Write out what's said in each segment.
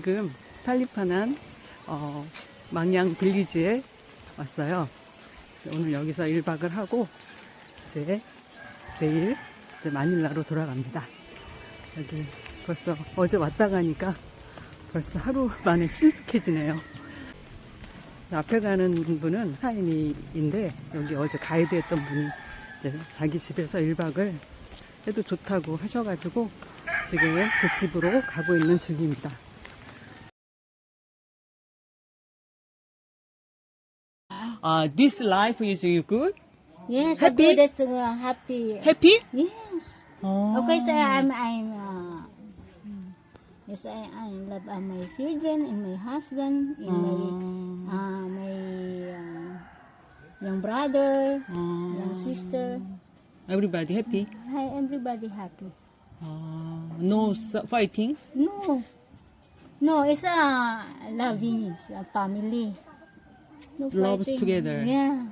지금 탈리파난 어, 망양 빌리지에 왔어요. 오늘 여기서 1박을 하고 이제 내일 이제 마닐라로 돌아갑니다. 여기 벌써 어제 왔다 가니까 벌써 하루 만에 친숙해지네요. 앞에 가는 분은 하인이인데 여기 어제 가이드 했던 분이 이제 자기 집에서 1박을 해도 좋다고 하셔가지고 지금 그 집으로 가고 있는 중입니다. Uh, this life is you good? Yes, Happy? happy. That's uh, happy. Happy? Yes. Oh. Okay, so I'm I'm uh, yes I, I love uh, my children and my husband and my uh, my uh, young brother, young sister. Everybody happy? Hi, everybody happy. Uh, no fighting? No, no, it's a loving, it's a family. No Loves fighting. together. Yeah.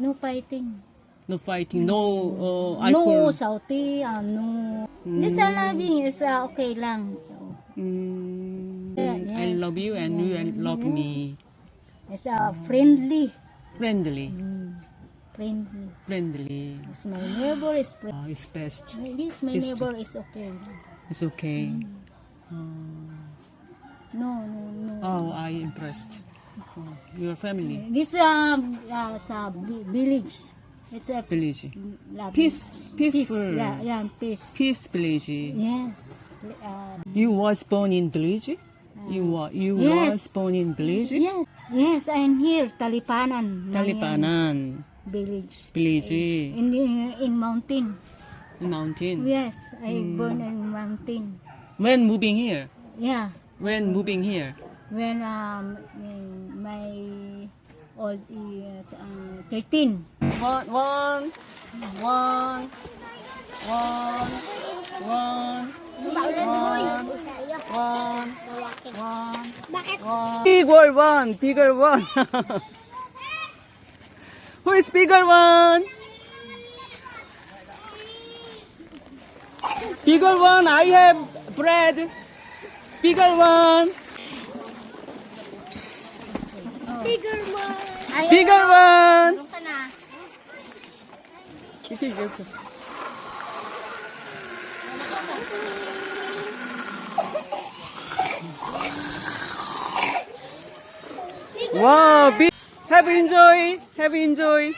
No fighting. No fighting? No uh, No alcohol? salty, uh, no. This a loving is uh, okay lang. Mm, Yeah, I yes. love you and you love me. It's uh, friendly. Friendly. Friendly. Friendly. Yes, my neighbor is friendly. Uh, it's best. Yes, my It's neighbor is okay. It's okay. No, no, no. Oh, I impressed. Your family. This um uh, sa vi- village. It's a Village. Peace, peaceful. Yeah, yeah, peace. Peace village. Yes. Uh, You was born in village? You were you Yes. was born in village? yes. Yes, I'm here, Talipanan. Talipanan Village. village In, in, in mountain. mountain. Yes, I Hmm. born in mountain. When moving here? Yeah. When moving here? When um my old is uh, 13. One, one, one, one, one, one, one, one. Bigger one, bigger one. Who is bigger one? Bigger one, I have bread. Bigger one, Bigger one. Ayaw. Bigger one. Tulong ka Wow, big. Have enjoy? Have enjoy?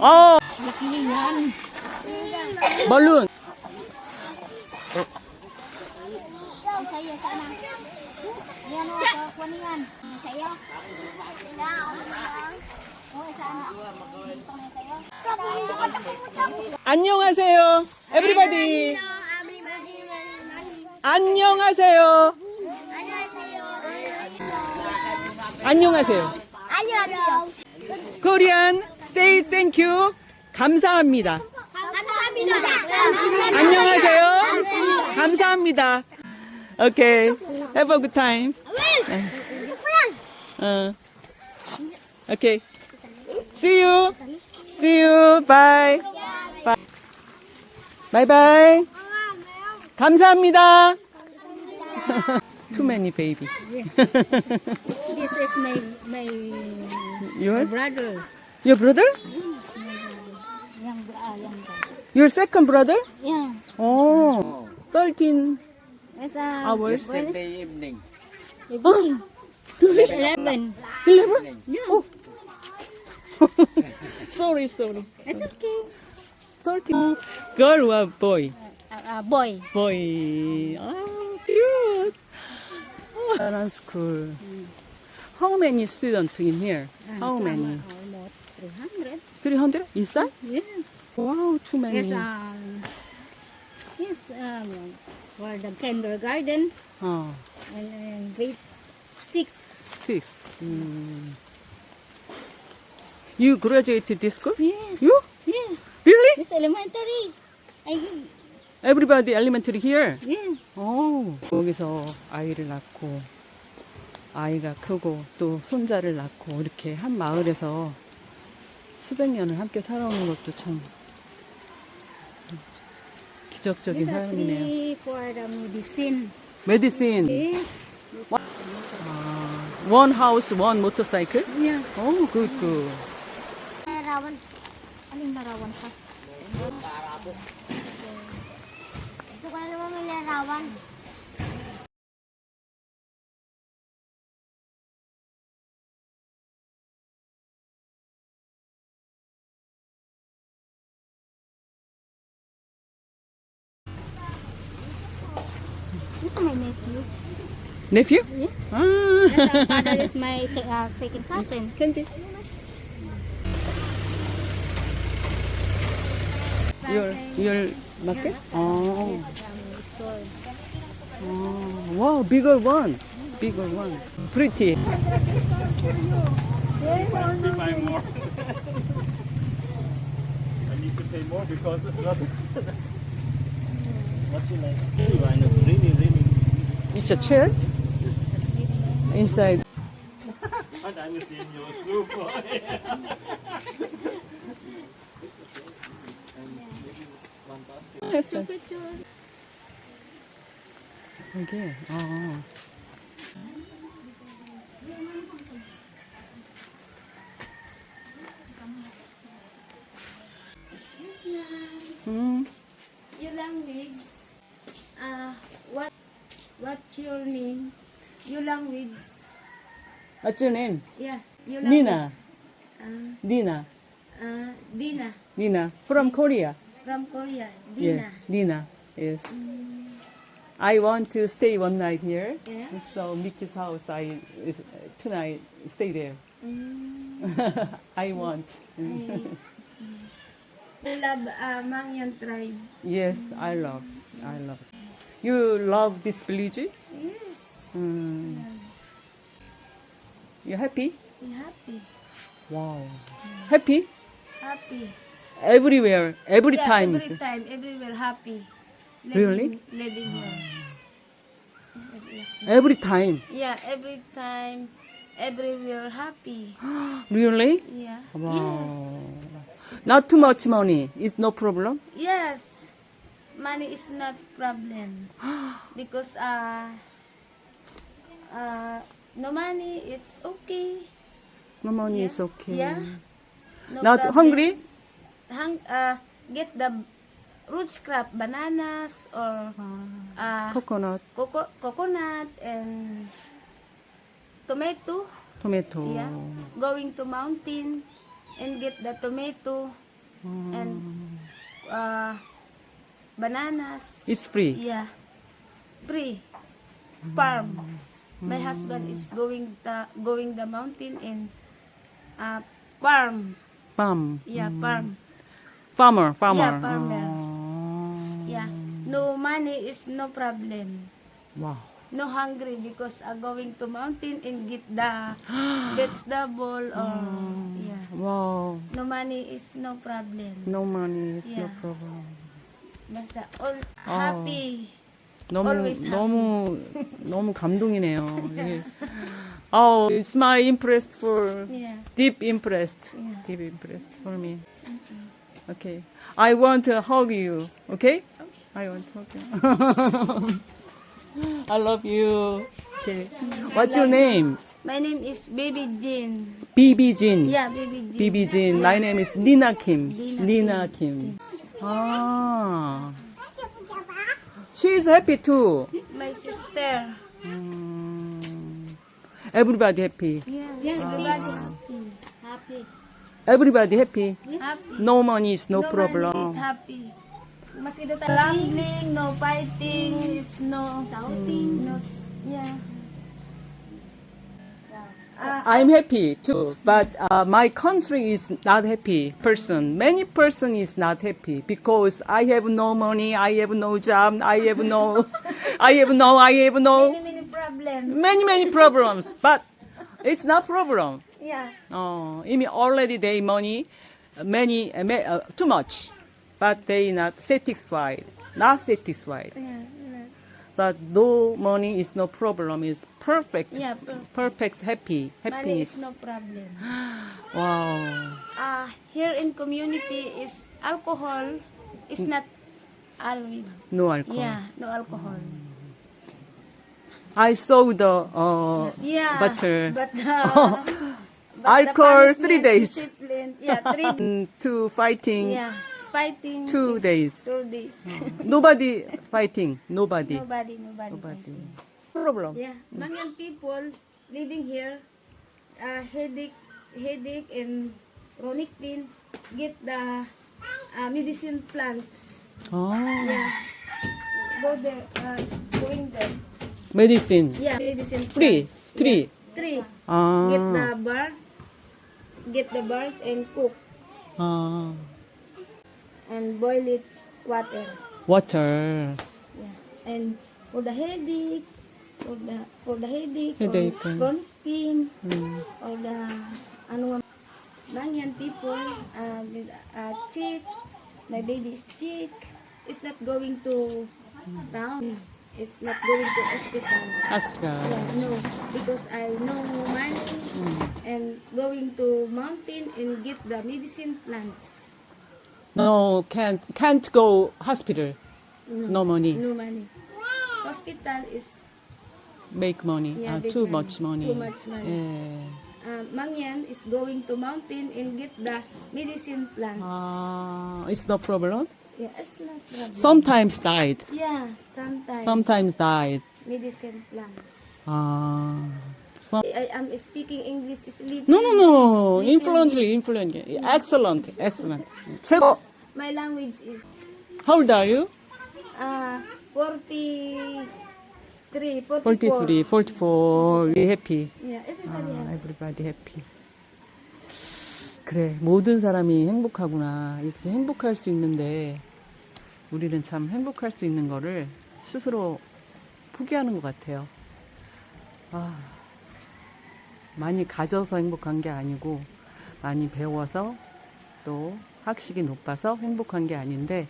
Oh. Balloon. Sa'yo, sana. Yan o, so, kunin yan. Sa'yo. Okay, sana. Ito na sa'yo. 안녕하세요. Everybody. 안녕하세요. 안녕하세요. 안녕하세요. Korean say thank you. 감사합니다. 감사합니다. 안녕하세요. 감사합니다. Okay. Have a good time. 어. Okay. See you. See you. Bye. Bye. Bye bye. 감사합니다. Too many baby. This is my my Your brother. your brother? Young uh, young brother. Your second brother? Yeah. Oh. 13 It's a hours. Yesterday evening. evening. Eleven. 11? Yeah. sorry, sorry. It's okay. 13. Girl or boy? Uh, uh, boy. boy. Oh, cute. Oh, Aran school. How many students in here? How many? Almost 300. 300 inside? Yes. Wow, too many. Yes, um, yes, um, for the kindergarten Oh, and, and grade six. six. Mm. You graduated this school? Yes. You? Yeah. Really? It's elementary. I Everybody elementary here? yes. 오, 여기서 아이를 낳고 아이가 크고 또 손자를 낳고 이렇게 한 마을에서 수백 년을 함께 살아오는 것도 참 기적적인 This is 사연이네요. actually for the medicine. 메디신. Yes. 원 하우스, 원 모터사이클? Yeah. 오, 굿, 굿. Larawan. Aling larawan pa? Gusto ko na naman may larawan. He's my nephew. Nephew? Yeah. Ah. Yes, my father is my uh, second cousin. Candy. Your your market? Oh. oh. Wow, bigger one. Bigger one. Pretty. Probably buy more. I need to pay more because not not like minus. It's a chair? Inside. And I'm seeing your soup. 이게, language. what's your name? Yeah, your language. Nina. Uh, Nina. uh, Dina Nina. From Korea. from Korea. Yeah, Dina. Nina. Yes. I want to stay one night here. Yeah. So Mickey's house, I is, tonight stay there. Mm, I want. I, you love uh, Mangyan tribe. Yes, I love. I love. You love this village? Yes. Mm. You happy? Be happy. Wow. Happy? Happy. Everywhere, every yeah, time. Every time, everywhere happy. Really? Living here. Every time. Yeah, every time, everywhere happy. Really? Yeah. Wow. Yes. Not too much money. It's no problem. Yes, money is not problem because uh, uh, no money it's okay. No money Yeah. is okay. Yeah. No Not problem. hungry? Hung, uh, get the root scrap, bananas or uh, Coconut, coco- coconut and tomato. tomato. Yeah, going to mountain and get the tomato Mm. and uh, bananas. It's free. Yeah. Free. Farm. My husband is going the going the mountain in uh, farm. Farm. Yeah, farm. Farmer, farmer. Yeah, farmer. Oh. Yeah. No money is no problem. Wow. No hungry because uh, going to mountain and get the vegetable or yeah. Wow. No money is no problem. No money is no Yeah. problem. Basta all happy. 너무 Always. 너무 너무 감동이네요. 예. Oh, it's my impressed for Yeah. deep impressed. Yeah. Deep impressed for me. Okay. I want to hug you. Okay? I want to hug you. I love you. Okay. What's your name? My name is Baby Jane. BB Jin. Yeah, Baby Jane. BB Jin. My name is Nina Kim. Nina Nina Kim. Ah. She is happy too. My sister. Mm. Everybody happy. Yeah. Yes, Everybody please. Happy. Everybody happy. happy. No money is no, man problem. is happy. Maski daw tayo gambling, no fighting, is no shouting, no s- yeah. Uh, I'm happy too, but uh, my country is not happy person. Many person is not happy because I have no money, I have no job, I have no, I have no, I have no, many problems. many many problems. But it's not problem. Yeah. Oh, I mean already they money, many uh, uh, too much, but they not satisfied, not satisfied. yeah. But no money is no problem. Is perfect, Yeah, per- perfect, happy, Money happiness. is no problem. Wow. Uh, here in community is alcohol is not all No alcohol. yeah, no alcohol. I saw the uh, Yeah, Butter. but the, but the Alcohol three punishment, days. Discipline, yeah, three. mm, to fighting yeah, fighting. two is days. Two days. Nobody fighting. Nobody. nobody, nobody. Nobody. fighting. Problem. Yeah, Mangyan people living here, uh, headache, headache and chronic pain, get the uh, medicine plants. Oh, Yeah, go there, uh, going there. medicine. Yeah, medicine Free. plants. Three. Yeah, three. Get the Ah, bark, get the bark and cook ah, and boil it water. water. Yeah, and for the headache, the for the headache, Headache, or mm. chronic pain, Mm. or the ano Mangyan people uh, uh, my baby is sick, it's not going to town, it's not going to hospital. Hospital. Yeah, no, because I no money and going to mountain and get the medicine plants. No, can't can't go hospital. No money. No money. Hospital is Make money. Yeah, Ah, big too money. much money. Too much money. Yeah. uh, Mangyan is going to mountain and get the medicine plants. Ah, it's no problem. yeah, it's not problem. Sometimes died. yeah, sometimes. Sometimes died. medicine plants. Ah. Some, I am speaking English is little. no, no, no. little Influently, influently. Excellent, excellent. 최고. My language is How old are you? uh, 43, 44. 43, 44. We happy. Yeah, everybody 아, everybody happy. 그래, 모든 사람이 행복하구나. 이렇게 행복할 수 있는데, 우리는 참 행복할 수 있는 거를 스스로 포기하는 것 같아요. 아, 많이 가져서 행복한 게 아니고, 많이 배워서 또 학식이 높아서 행복한 게 아닌데,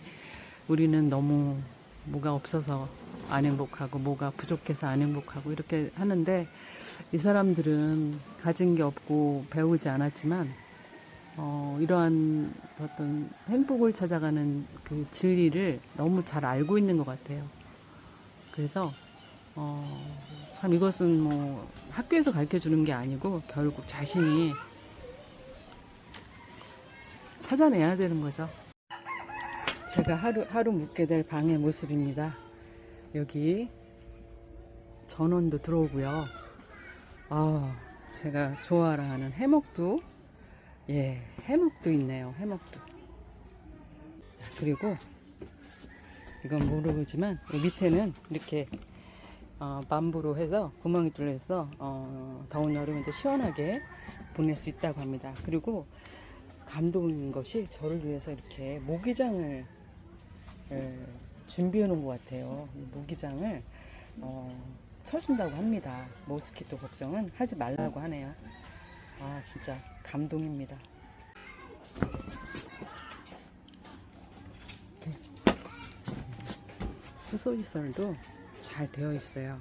우리는 너무 뭐가 없어서 안 행복하고, 뭐가 부족해서 안 행복하고, 이렇게 하는데, 이 사람들은 가진 게 없고 배우지 않았지만 어, 이러한 어떤 행복을 찾아가는 그 진리를 너무 잘 알고 있는 것 같아요. 그래서 어, 참 이것은 뭐 학교에서 가르쳐 주는 게 아니고 결국 자신이 찾아내야 되는 거죠. 제가 하루 하루 묵게 될 방의 모습입니다. 여기 전원도 들어오고요. 아, 제가 좋아하는 해먹도, 예, 해먹도 있네요. 해먹도. 그리고 이건 모르지만 이 밑에는 이렇게 어, 만부로 해서 구멍이 뚫려서 어, 더운 여름에 도 시원하게 보낼 수 있다고 합니다. 그리고 감동인 것이 저를 위해서 이렇게 모기장을 예, 준비해 놓은 것 같아요. 이 모기장을 어, 쳐준다고 합니다. 모스키토 걱정은 하지 말라고 하네요. 아 진짜 감동입니다. 네. 수소시설도 잘 되어 있어요.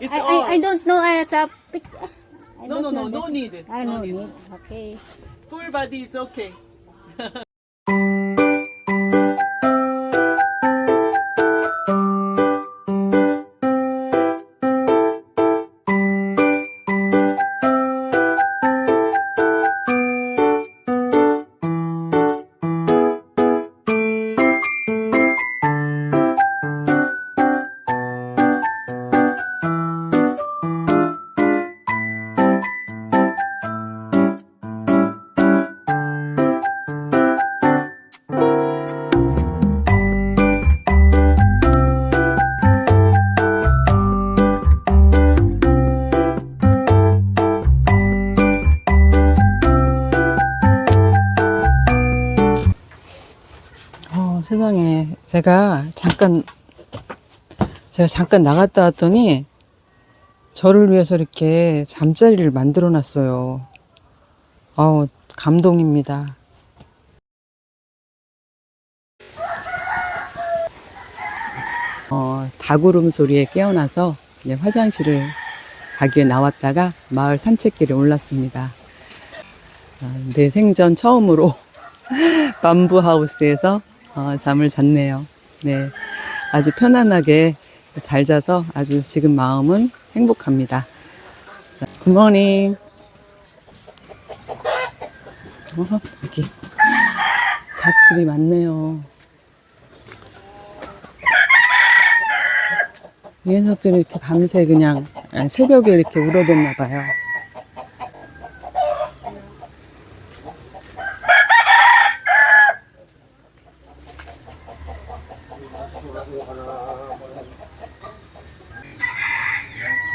It's I, I, I don't know uh, sa pic. I No, no, don't no, know no that. need. I No no need. need. Okay. Full body is okay. 제가 잠깐, 제가 잠깐 나갔다 왔더니 저를 위해서 이렇게 잠자리를 만들어 놨어요. 어우, 감동입니다. 어, 닭울음 소리에 깨어나서 화장실을 가기 위해 나왔다가 마을 산책길에 올랐습니다. 아, 내 생전 처음으로 밤부 하우스에서 어, 잠을 잤네요. 네. 아주 편안하게 잘 자서 아주 지금 마음은 행복합니다. 굿모닝. 어, 여기 닭들이 많네요. 이 녀석들이 이렇게 밤새 그냥 아, 새벽에 이렇게 울어댔나 봐요.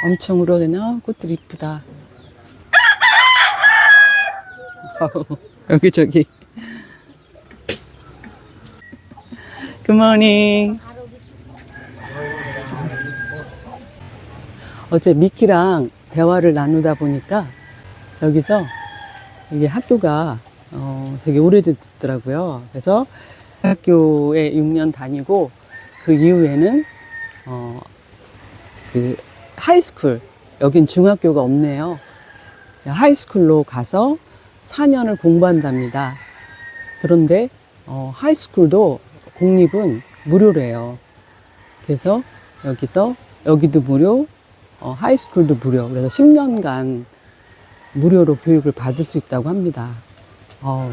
엄청 울어대나 꽃들 이쁘다. 여기 저기. 굿모닝. 어제 미키랑 대화를 나누다 보니까 여기서 이게 학교가 어, 되게 오래됐더라고요. 그래서 학교에 6년 다니고 그 이후에는 어, 그 하이스쿨 여긴 중학교가 없네요. 하이스쿨로 가서 4년을 공부한답니다. 그런데 어, 하이스쿨도 공립은 무료래요. 그래서 여기서 여기도 무료, 어, 하이스쿨도 무료. 그래서 10년간 무료로 교육을 받을 수 있다고 합니다. 어,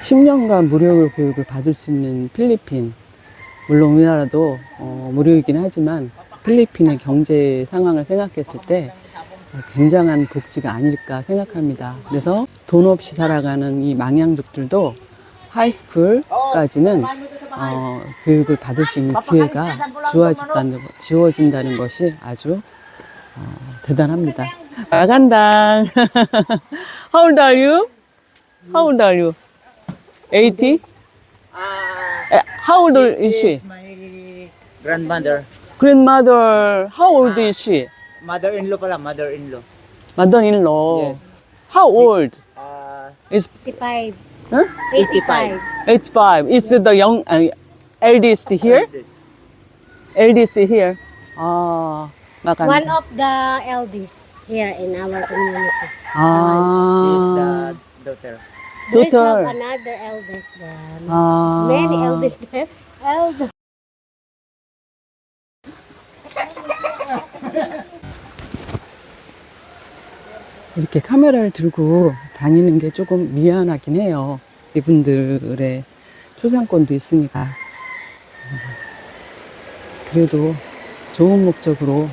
10년간 무료로 교육을 받을 수 있는 필리핀. 물론 우리나라도 어, 무료이긴 하지만 필리핀의 경제 상황을 생각했을 때 굉장한 복지가 아닐까 생각합니다. 그래서 돈 없이 살아가는 이 망양족들도 하이스쿨까지는 어, 교육을 받을 수 있는 기회가 주어진다는, 거- 주어진다는 것이 아주 어, 대단합니다. 마간당. How old are you? How old are you? 80? Uh, How old is she? grandmother. Grandmother, how old is she? Mother-in-law pala, mother-in-law. Mother-in-law. Yes. How old? Uh, Is 85. huh? 85. 85. Is the young uh, eldest here? This. Eldest here. Ah, maganda. One of the eldest here in our community. She is the Ah, daughter. There's daughter. another eldest there. Ah. Many eldest there. Eldest. 이렇게 카메라를 들고 다니는 게 조금 미안하긴 해요. 이분들의 초상권도 있으니까. 음, 그래도 좋은 목적으로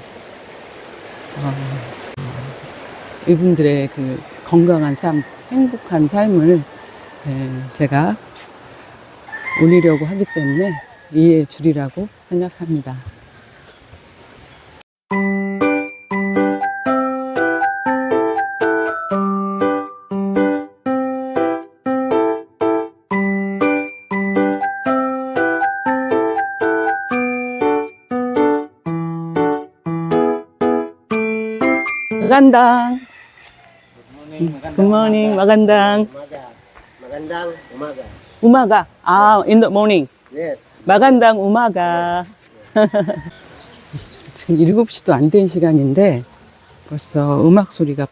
어, 이분들의 그 건강한 삶, 행복한 삶을 예, 제가 올리려고 하기 때문에 이해해 주리라고 생각합니다. 마간당. 굿모닝, 마간당. Magandang umaga. 우마가. 아, in the morning. Yes. 마간당 우마가. 지금 7시도 안 된 시간인데 벌써 음악 소리가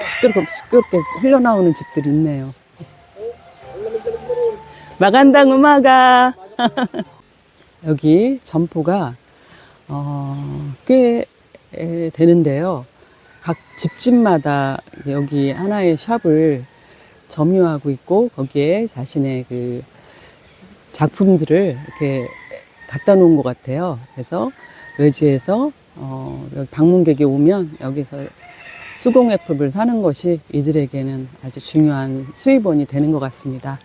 시끄럽게, 시끄럽게 흘러나오는 집들이 있네요. 마간당 음악아. 여기 점포가 어, 꽤 에, 되는데요. 각 집집마다 여기 하나의 샵을 점유하고 있고 거기에 자신의 그 작품들을 이렇게 갖다 놓은 것 같아요. 그래서 외지에서 어, 방문객이 오면 여기서 수공예품을 사는 것이 이들에게는 아주 중요한 수입원이 되는 것 같습니다.